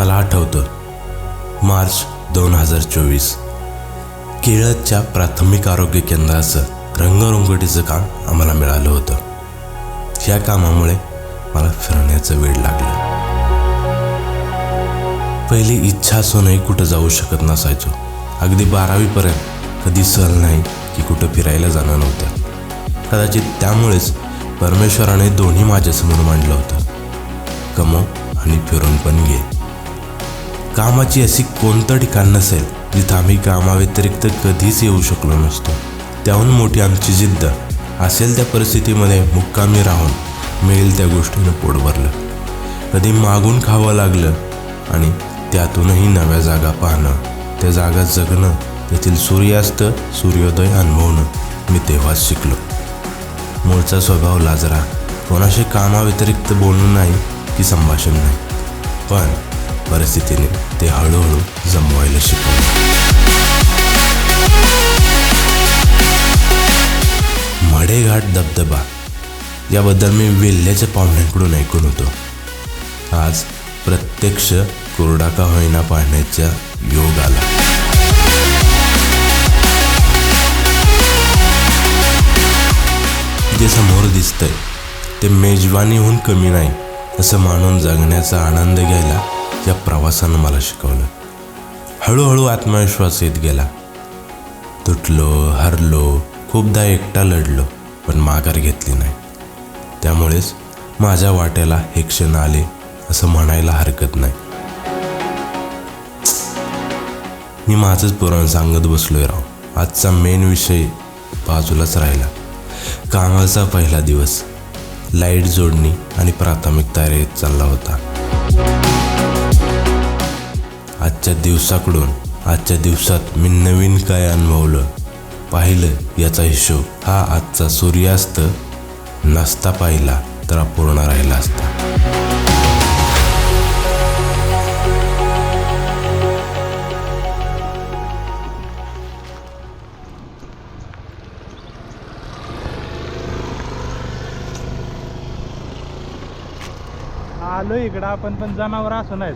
मला आठवतं. मार्च दोन हजार चोवीस. केळदच्या प्राथमिक आरोग्य केंद्राचं रंगरंगोटीचं काम आम्हाला मिळालं होतं. या कामामुळे मला फिरण्याचं वेळ लागला. पहिली इच्छा असूनही कुठं जाऊ शकत नसायचो. अगदी बारावीपर्यंत कधी सहल नाही की कुठं फिरायला जाणं नव्हतं. कदाचित त्यामुळेच परमेश्वराने दोन्ही माझ्यासमोर मांडलं होतं. कमव आणि फिरून पण घे. कामाची अशी कोणतं ठिकाण नसेल जिथं आम्ही कामाव्यतिरिक्त कधीच येऊ शकलो नसतो. त्याहून मोठी आमची जिद्द असेल त्या परिस्थितीमध्ये मुक्कामी राहून मिळेल त्या गोष्टीनं पोट भरलं. कधी मागून खावं लागलं आणि त्यातूनही नव्या जागा पाहणं त्या जागा जगणं तेथील सूर्यास्त सूर्योदय अनुभवणं मी तेव्हाच शिकलो. मूळचा स्वभाव लाजरा कोणाशी कामाव्यतिरिक्त बोलणं नाही की संभाषण नाही. पण परिस्थितीने ते हळूहळू जमवायला शिकले मडेघाट धबधबा याबद्दल मी विल्ल्याच्या पाहुण्यांकडून ऐकून होतो आज प्रत्यक्ष कोरडा का होईना पाहण्याचा योग आला जे समोर दिसतंय ते मेजवानीहून कमी नाही असं मानून जगण्याचा आनंद घ्यायला या प्रवासानं मला शिकवलं. हळूहळू आत्मविश्वास येत गेला. तुटलो हरलो खूपदा एकटा लढलो पण माघार घेतली नाही. त्यामुळेच माझ्या वाट्याला हे क्षण आले असं म्हणायला हरकत नाही. मी माझंच पुराण सांगत बसलोय राव. आजचा मेन विषय बाजूलाच राहिला. कामाचा पहिला दिवस. लाइट जोडणी आणि प्राथमिक तयारीत चालला होता. आजच्या दिवसाकडून आजच्या दिवसात मी नवीन काय अनुभवलं? पाहिलं याचा हिशोब. हा आजचा सूर्यास्त नसता पाहिला तर अपूर्ण राहिला असता. आलो इकडं. आपण पण जनावर असो नाहीत.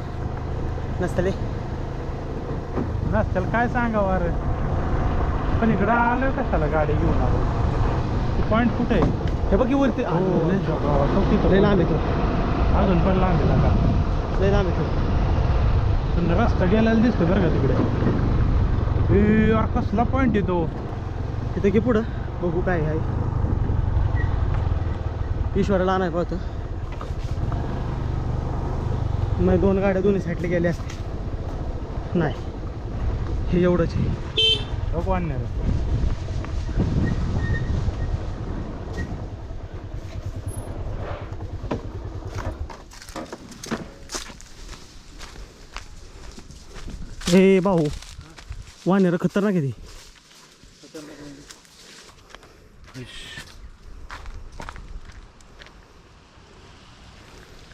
नसतले नसतील काय सांगावं अरे? पण इकडं आलोय कशाला गाडी घेऊन आलो? पॉईंट कुठे आहे? हे बघ वरती. हो, अजून पण लांब आहे का लय लांब येतो रस्ता गेलेला दिसतो बरं का तिकडे. यार कसला पॉईंट येतो तिथं की पुढं? बघू काय आहे. ईश्वराला आणाय पाहतो. नाही दोन गाड्या दोन्ही साईडला गेल्या असते नाही. हे एवढंच आहे. बघू आणणार हे भाऊ वानेर खतरनाक आहे ती.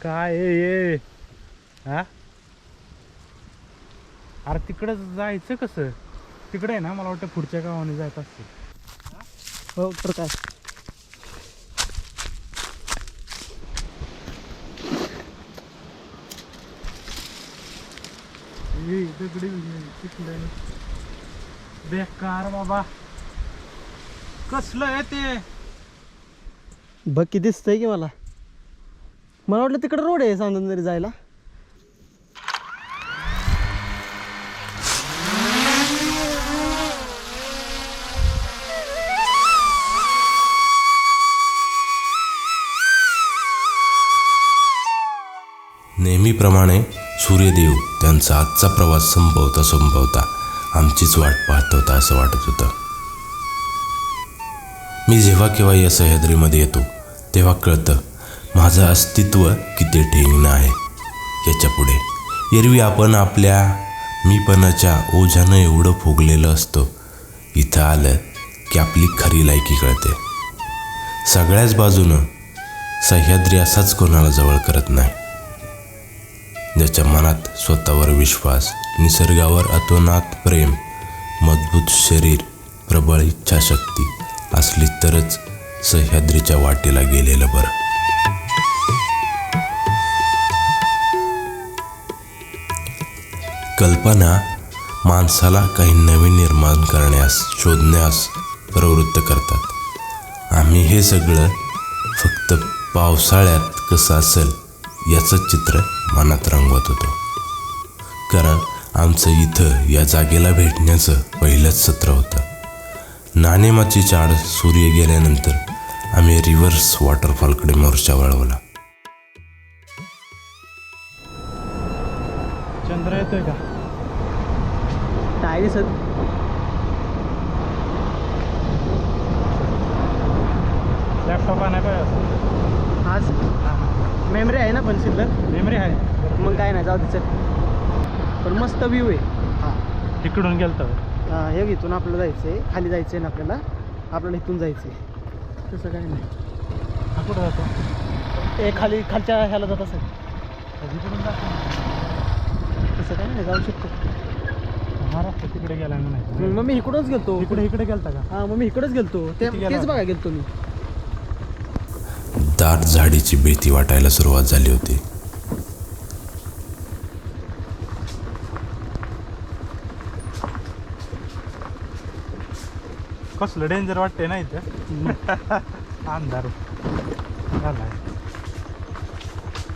काय हा? अरे तिकडं जायचं कसं? तिकडे आहे ना मला वाटतं पुढच्या गावाने जायचं असते. हो तर काय? ए, दगडी तिकडे बेकार बाबा. कसलं आहे ते? बघ की दिसतंय की मला. मला वाटलं तिकडं रोड आहे सांगून जायला. वेळेप्रमाणे सूर्यदेव त्यांचा आजचा प्रवास संपवता संपवता आमचीच वाट पाहत होता असं वाटत होतं. मी जेव्हा केव्हा या सह्याद्रीमध्ये येतो तेव्हा कळतं माझं अस्तित्व किती ठेंगणं आहे. याच्यापुढे एरवी आपण आपल्या मीपणाच्या ओझ्यानं एवढं फुगलेलं असतो इथं आलं की आपली खरी लायकी कळते. सगळ्याच बाजूनं सह्याद्री असाच कोणाला जवळ करत नाही. ज्याच्या मनात स्वतःवर विश्वास निसर्गावर अतोनात प्रेम मजबूत शरीर प्रबळ इच्छाशक्ती असली तरच सह्याद्रीच्या वाटेला गेलेलं बरं. कल्पना माणसाला काही नवीन निर्माण करण्यास शोधण्यास प्रवृत्त करतात. आम्ही हे सगळं फक्त पावसाळ्यात कसं असेल याचं चित्र मनात रंगवत होतो. कारण आमचं इथं या जागेला भेटण्याचं पहिलंच सत्र होतं. नाणेमाची चाड सूर्य गेल्यानंतर आम्ही रिव्हर्स वॉटरफॉलकडे मोर्चा वळवला. चंद्र येतोय का? काय दिसत लॅपटॉप आणाय पाहिजे. आज मेमरी आहे ना पण शिल्लक मेमरी आहे. मग काय नाही जाऊ दे चल. पण मस्त व्ह्यू आहे. हां. तिकडून गेलतो. हा, हे इथून आपल्याला जायचं आहे खाली जायचं आहे ना आपल्याला. आपल्याला इथून जायचं आहे तसं काय नाही. हा कुठं जातो? ते खाली खालच्या ह्याला जात असेल. तिकडून जातो? तसं काय नाही जाऊ शकतो. महाराष्ट्र तिकडे गेला नाही. मग मी इकडूनच गेलतो. इकडे इकडे गेलता का? हां मग मी इकडेच गेलतो. तेच? बघा गेलतो मी. दाट झाडीची भीती वाटायला सुरुवात झाली होती. कसलं डेंजर वाटतंय ना इथं? अंधार. झालाय.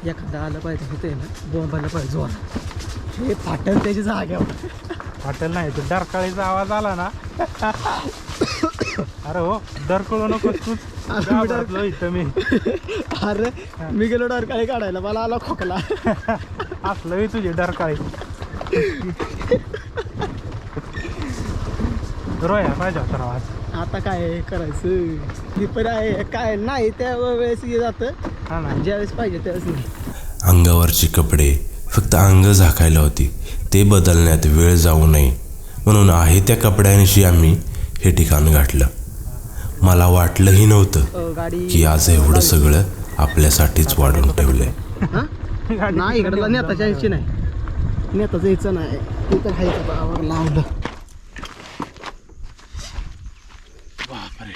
एखादा आलं पाहिजे होते ना बोंबायला पाहिजे जोरात. हे फाटल त्याची जाग्यावर हॉटेल नाही तर डरकाळीचा आवाज आला ना. अरे हो डरकळू नको तूच. घाबरलो इथं मी. अरे मी गेलो डरकाळी काढायला मला आला खोकला. असलं मी तुझी डरकाळी रोया पाहिजे होता राव आज. आता काय करायचं? पण आहे काय नाही त्या वेळेस हे जातं. हा ना. ज्यावेळेस पाहिजे त्यावेळेस नाही. अंगावरची कपडे फक्त अंग झाकायला होती. ते बदलण्यात वेळ जाऊ नये. म्हणून आहे त्या कपड्यांशी आम्ही हे ठिकाण गाठलं मला वाटलंही नव्हतं की आज एवढं सगळं आपल्यासाठीच वाढून ठेवलंय. हा? नाही इकडला नेताच्या यायची नाही. नेताचं यायचं नाही. ते तर आहे का बाबावर लावलं. बापरे.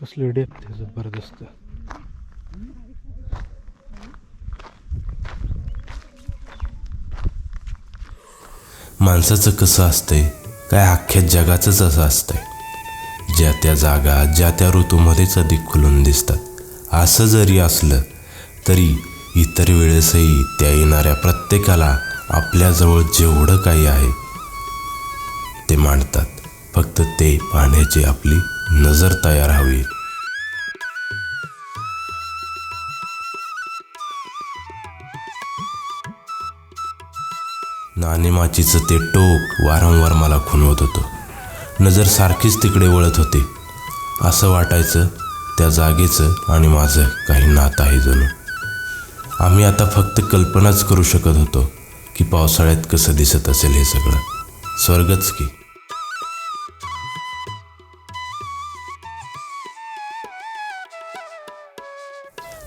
कसली डेप ते जबरदस्त. माणसाचं कसं असतंय? काय अख्ख्या जगाचंच असं असतंय? ज्या त्या जागा ज्या त्या ऋतूमध्येच अधिक खुलून दिसतात. असं जरी असलं तरी इतर वेळेसही त्या येणाऱ्या प्रत्येकाला आपल्याजवळ जेवढं काही आहे ते मांडतात. फक्त ते पाहण्याची आपली नजर तयार हवी. नाणेमाचीचं ते टोक वारंवार मला खुणवत होतं. नजर सारखीच तिकडे वळत होती. असं वाटायचं त्या जागेचं आणि माझं काही नातं आहे जणू. आम्ही आता फक्त कल्पनाच करू शकत होतो की पावसाळ्यात कसं दिसत असेल हे सगळं. स्वर्गच की.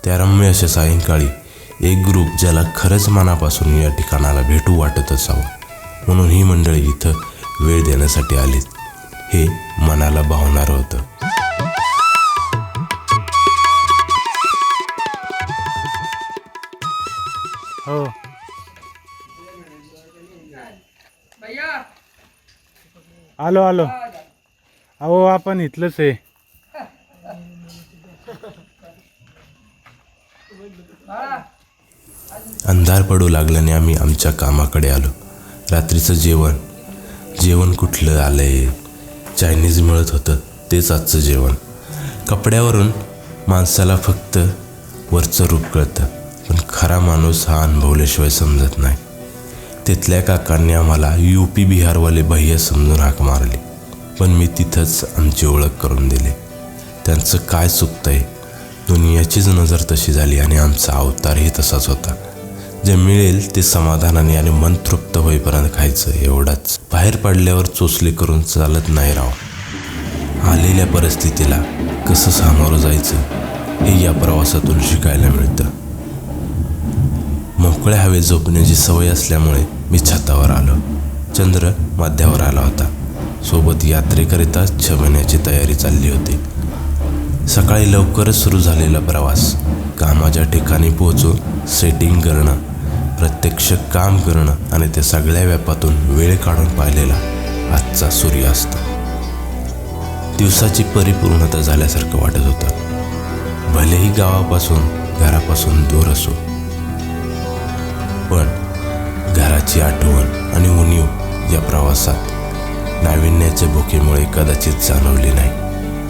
त्या रम्य अशा सायंकाळी एक ग्रुप ज्याला खरंच मनापासून या ठिकाणाला भेटू वाटत असावं. म्हणून ही मंडळी इथं वेळ देण्यासाठी आलीत. हे मनाला भावणारं होतं. हो. आलो आलो. अहो आपण इथलंच आहे. अंधार पडू लागल्याने आम्ही आमच्या कामाकडे आलो. रात्रीचं जेवण. जेवण कुठलं आलंय? चायनीज मिळत होतं तेच आजचं जेवण. कपड्यावरून माणसाला फक्त वरचं रूप कळतं पण खरा माणूस हा अनुभवल्याशिवाय समजत नाही. तिथल्या काकांनी आम्हाला यू पी बिहारवाले भैया समजून हाक मारली पण मी तिथंच आमची ओळख करून दिली. त्यांचं काय चुकतंय? दुनियाचीच नजर तशी झाली आणि आमचा अवतारही तसाच होता. जे मिळेल ते समाधानाने आणि मन तृप्त होईपर्यंत खायचं एवढाच. बाहेर पडल्यावर चोचले करून चालत नाही राव. आलेल्या परिस्थितीला कसं सामोरं जायचं हे या प्रवासातून शिकायला मिळतं. मोकळ्या हवेत झोपण्याची सवय असल्यामुळे मी छतावर आलो. चंद्र माध्यावर आला होता. सोबत यात्रेकरिता छबण्याची तयारी चालली होती. सकाळी लवकरच सुरू झालेला प्रवास कामाच्या ठिकाणी पोहोचून सेटिंग करणं प्रत्यक्ष काम करणं आणि त्या सगळ्या व्यापातून वेळ काढून पाहिलेला आजचा सूर्यास्त दिवसाची परिपूर्णता झाल्यासारखं वाटत होतं. भलेही गावापासून घरापासून दूर असो. पण घराची आठवण आणि उणीव या प्रवासात नाविन्याच्या भुकेमुळे कदाचित जाणवली नाही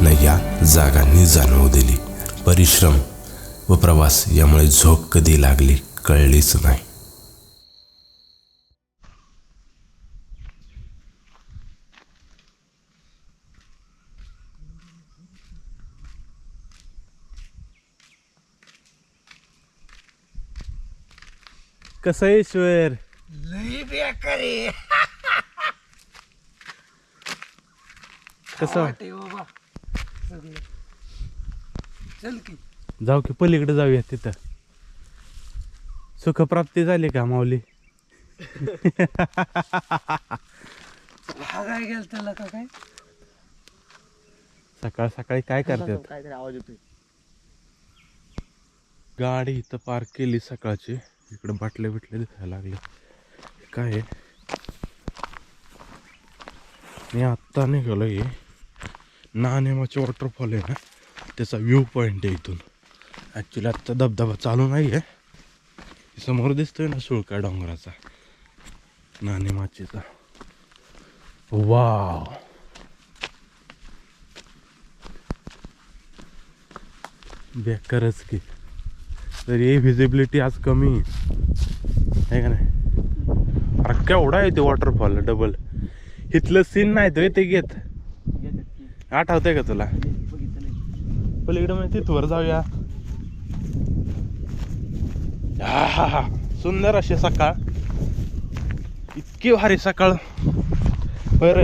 न या जागांनी जाणवू दिली. परिश्रम व प्रवास यामुळे झोप कधी लागली कळलीच नाही. कसं आहे ईश्वर लई बेकार आहे. कसं? वाटते बाबा. सगळं. चल की. जाऊ की पलीकडे जाऊया तिथं. सुखप्राप्ती झाली का माऊली? हा काय गेल त्याला का काय? सकाळ सकाळी काय करतात? काहीतरी आवाज येतोय. गाडी इथं पार्क केली सकाळची. इकडे बाटले बिटले दिसायला लागले काय आहे? मी आत्ता निघालो की नानेमाचे वॉटरफॉल आहे ना त्याचा व्ह्यू पॉईंट आहे इथून. ॲक्च्युली आत्ता धबधबा चालू नाही आहे समोर दिसतोय ना सुळका डोंगराचा. नानेमाचीचा वाव बेकारच की. तरी व्हिजिबिलिटी आज कमी आहे. का नाही? अरे केवढा आहे ते वॉटरफॉल डबल इथलं सीन नाही तो ते घेत. आठवतंय का तुला? पलीकडे म्हणजे तिथवर जाऊया. हा हा हा सुंदर अशी सकाळ. इतकी भारी सकाळ. बर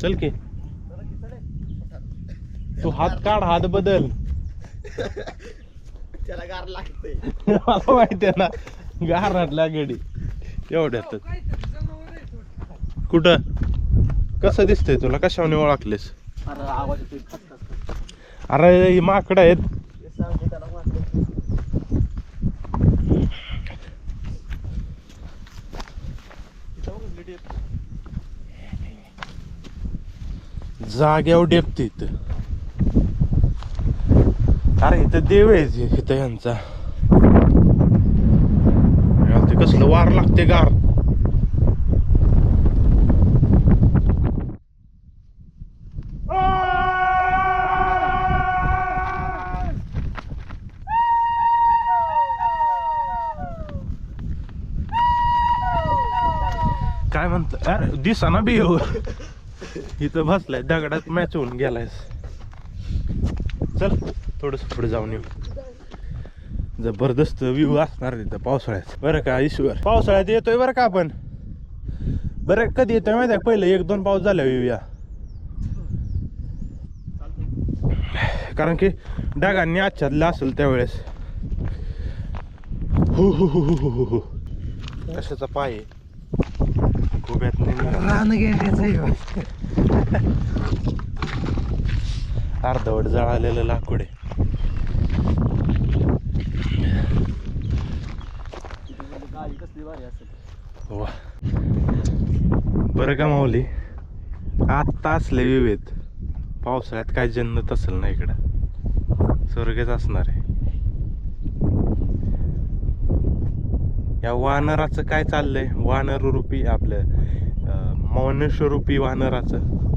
चल की. तू हात काढ हात बदल. त्याला गार लागते मला माहिती आहे ना गारटल्या गडी. एवढ्यात कुठं? कसं दिसतंय तुला? कशाने ओळखलेस? अरे ही माकडं आहेत. जाग्यावर डेपते इथं अरे इथं देव आहे इथं यांचा. ते कसलं वार लागते गार. काय म्हणत? अरे दिसाना बी हो इथं बसलाय दगडात मॅच होऊन गेलायस. चल. थोडस पुढे जाऊन येऊ. जबरदस्त व्ह्यू असणार तिथं पावसाळ्यात. बरं का ईश्वर. पावसाळ्यात येतोय बरं का आपण? बरं कधी येतोय माहिती आहे पहिले एक दोन पाऊस झाला येऊया कारण की डागांनी आच्छादलं असेल त्यावेळेस. हु हु हु हु हु हु. हु कशाचा पाय आहे? खूप रान गेल्याचं अर्धवट जळालेलं लाकूड आहे गाडी कसली भारी असेल वा. बरं का माऊली? आत्ता असले विवेद पावसाळ्यात काय जन्नत असेल ना इकडं? स्वर्गच असणार आहे. या वानराचं काय चाललंय? वानर रूपी आपलं मनुष्यरूपी वानराचं.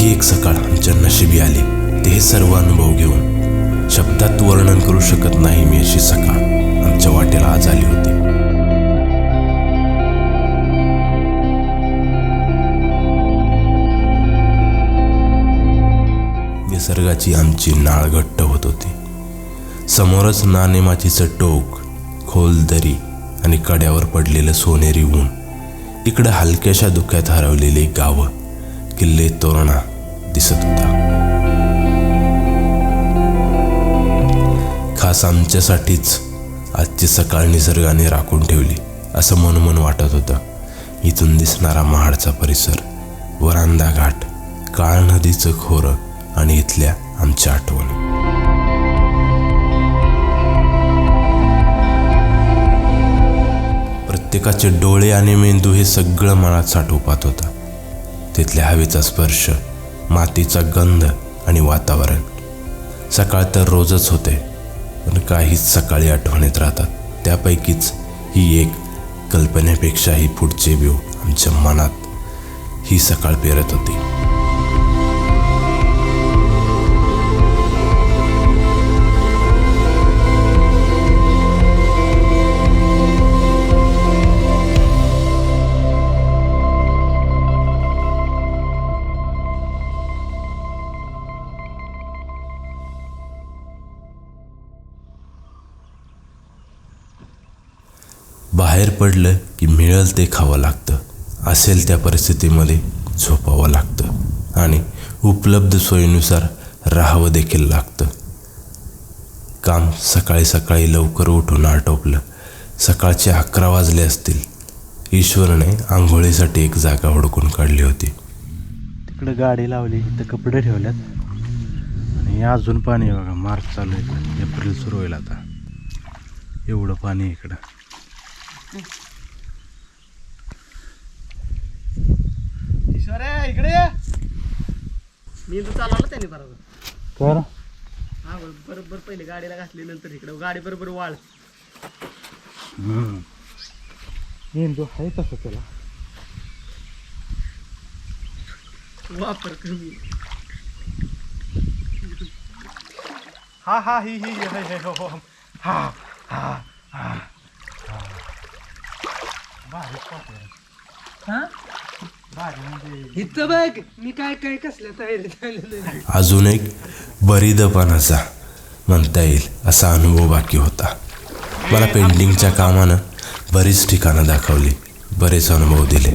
अशी एक सकाळ आमच्या नशिबी आली. ते हे सर्व अनुभव घेऊन शब्दात वर्णन करू शकत नाही मी अशी सकाळ आमच्या वाटेला आज आली होती. निसर्गाची आमची नाळ घट्ट होत होती. समोरच नानेमाचीचं टोक खोल दरी आणि कड्यावर पडलेलं सोनेरी ऊन इकडं हलक्याशा धुक्यात हरवलेली गावं किल्ले तोरणा दिसत होता. खास आमच्यासाठीच आजची सकाळ निसर्गाने राखून ठेवली असं मनोमन वाटत होतं. इथून दिसणारा महाडचा परिसर वरांदा घाट काळ नदीचं खोरं आणि इथल्या आमच्या आठवणी. प्रत्येकाचे डोळे आणि मेंदू हे सगळं मनात साठवपात होता. तिथल्या हवेचा स्पर्श मातीचा गंध आणि वातावरण. सकाळ तर रोजच होते पण काहीच सकाळी आठवणीत राहतात. त्यापैकीच ही एक कल्पनेपेक्षाही पुढचे व्यू आमच्या मनात ही सकाळ पेरत होती. बाहेर पडलं की मिळेल ते खावं लागतं. असेल त्या परिस्थितीमध्ये झोपावं लागतं. आणि उपलब्ध सोयीनुसार राहावं देखील लागतं. काम सकाळी सकाळी लवकर उठून आटोपलं. सकाळचे अकरा वाजले असतील. ईश्वरने आंघोळीसाठी एक जागा हुडकून काढली होती. तिकडं गाडी लावली इथं कपडे ठेवल्यात. आणि अजून पाणी बघा मार्च चालू आहे एप्रिल सुरू होईल आता. एवढं पाणी इकडं. ईश्वर इकडे. मी तू चालवलं त्याने बरोबर. कर हा बरं- बरोबर पहिले गाडीला घातली नंतर इकडे. गाडी बरोबर वाळ मेंदू आहे तसं त्याला. वापर कमी. हा हा ही ही ही, हे, हे, हो हो. हा हा हा spot आहे. हा? म्हणजे इथं बघ मी काय काय कसल्या तयारीत आलेलो आहे. अजून एक बरीदपणाचा म्हणता येईल असा अनुभव बाकी होता. मला पेंटिंगच्या कामानं बरीच ठिकाणं दाखवली बरेच अनुभव दिले.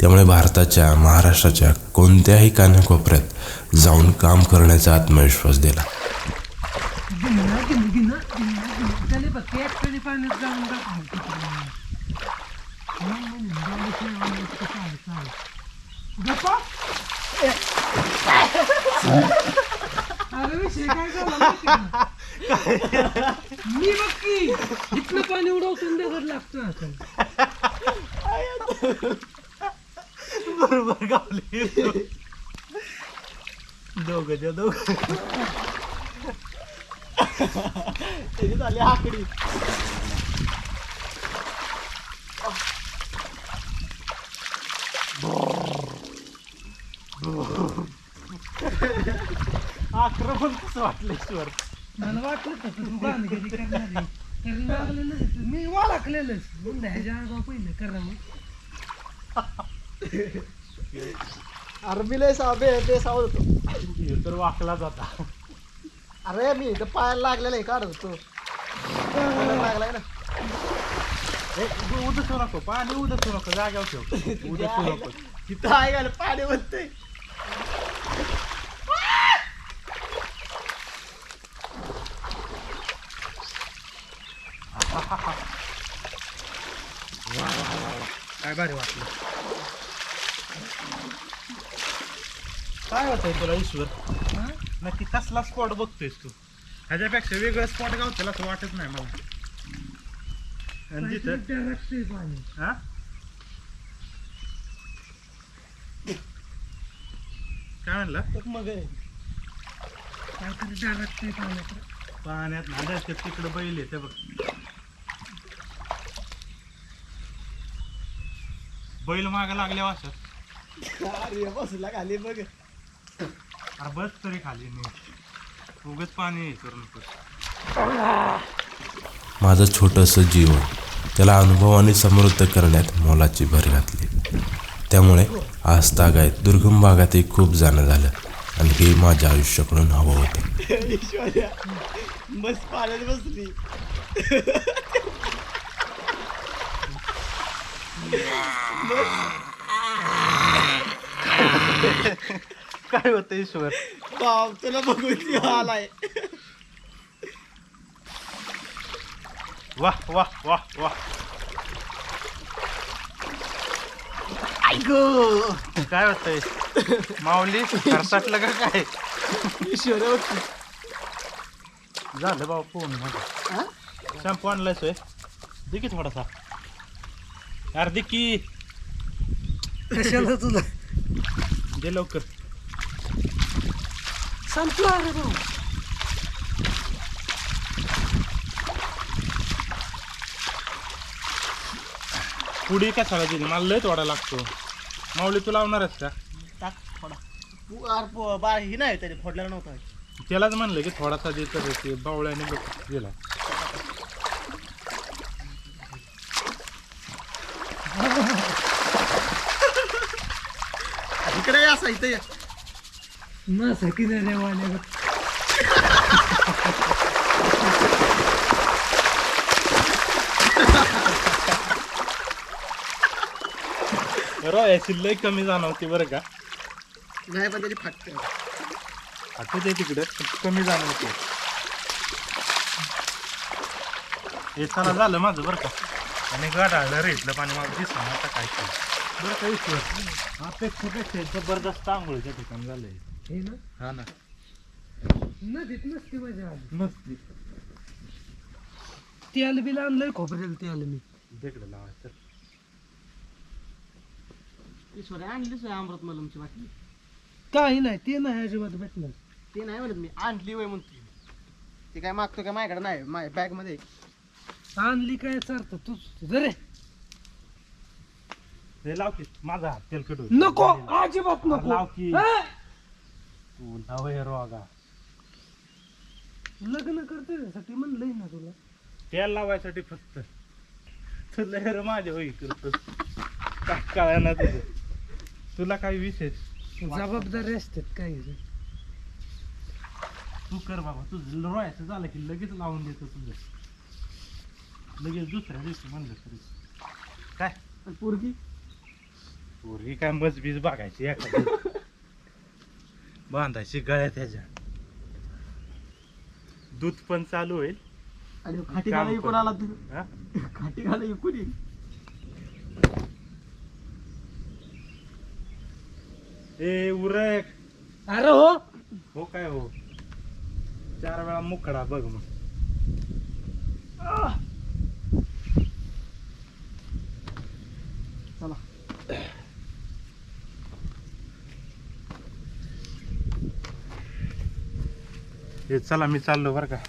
त्यामुळे भारताच्या महाराष्ट्राच्या कोणत्याही कानाकोपऱ्यात जाऊन काम करण्याचा आत्मविश्वास दिला गिन्ना, गिन्ना, गिन्ना. त्याने बघ ते एकट्याने पाण्यात जाऊन दाखव तिकडे. मग म्हणे, गाडीचं आवाज कसा आहे, काय आहे. गप्पा? अरे विषय काय झाला माहिती का? मी बघ की इथलं पाणी उडवून द्यावं लागतं असं बरोबर गावले. दोघं दोघ. त्याची झाली आकडी आक्रमण कसं वाटलं ईश्वर मला वाटलं तू कधी करणार. आहे. लागलेलंच. मी वाळखलेलंच म्हणलं ह्याच्या आगाऊ पहिलं करा मग. अरे मी लय सा बे बेसावत होतो. तर वाकला जाता. अरे मी इथं पायाला लागलेलं आहे काढत होतो. पायाला लागलाय ना. उदसू नको पाणी उदसू नको जाग्यावर ठेव. उदसू नको. तिथं आहे पाणी म्हणतंय काय भारी वाटलं. काय होतंय तुला ईश्वर? नक्की कसला स्पॉट बघतोयस तू? ह्याच्यापेक्षा वेगळं स्पॉट गावतेला असं वाटत नाही मला. आणि हा? काय म्हणला? मग काहीतरी डायरेक्ट पाण्यात. पाण्यात ना तिकडे बैल आहे ते बघ. बैल माग लागल्या वाशत अरे बसला खाली बघ. अरे बस तरी खाली नाही उगच पाणी करू नको माझं छोटंसं जीवन त्याला अनुभवाने समृद्ध करण्यात मोलाची भर घातली. त्यामुळे आज तागायत दुर्गम भागातही खूप जाणं झालं आणि हे माझ्या आयुष्याकडून हवं होतं. बस पाण्यात बसली. काय होतं ईश्वर? बाप तुला बघून ती आलाय. वा वा वा वा ऐक काय होतंय? माऊली खरसाटलं का काय? ईश्वर की. झालं बाबा पोहून हा? शॅम्पू आणलाय सोय दे की थोडासा. दे की कशाला तुला? दे लवकर. संपला रे भाऊ. पुडी कशाला दिली मला लय थोडा लागतो. माऊली तू लावणारच का? टाक थोडा तू आर पो- बा ही नाही त्याने फोडलेला नव्हता. त्यालाच म्हणलं की थोडासा दे तर ते बावळ्याने बघ इकडे या असं इथे या. मस्त किनारे वाले रो याची लय कमी जाणवते बरं का? नाही पण त्याची फाटते. आता ते तिकडे कमी जाणवते. हे चला झालं माझं बरं का. आणि गाठाळलं रे इथलं पाणी मला दिसलं आता काय केलं बरं काही विषय अपेक्षापेक्षा जबरदस्त आंघोळीच्या ठिकाण झालंय. हे ना? हा ना. नदीत नसते मजा आली नसती. तेल बिल आणलंय खोबरेल तेल मी. तिकडे लावायचं ईश्वर आणलीच आहे अमृत मलमची बाटली. काही नाही ते नाही अजिबात भेटणार. ते नाही म्हणत मी आणली वय म्हणते. ते काय मागतो काय माझ्याकडे नाही माझ्या बॅगमध्ये. आणली काय चालतं तूच रे. हे लाव की माझा हात तेलकट होईल. नको अजिबात नको. लाव की. हा? तू लाव हे रोगा. लग्न करते त्यासाठी म्हणलंय ना तुला. तेल लावायसाठी फक्त. तू लहर माझ्या होई करतो काय कळा ना तुझं. तुला काही विशेष जबाबदारी असतात काही तू कर बाबा तुझं रोयाचं झालं की लगेच लावून देतो तुझं. लगेच दुसऱ्या दिवशी म्हणलं तरी. काय? आणि पोरगी? पोरगी काय मजबीज बघायची एखादी. बांधायची गळ्या त्याच्या दूध पण चालू होईल. आणि खाटी कर. इकून आला तू हा? खाटी गाणं इकून ये. ए उरक. अरे हो. हो काय हो? चार वेळा मुकडा बघ मग. चला हे चला मी चाललो बरं का.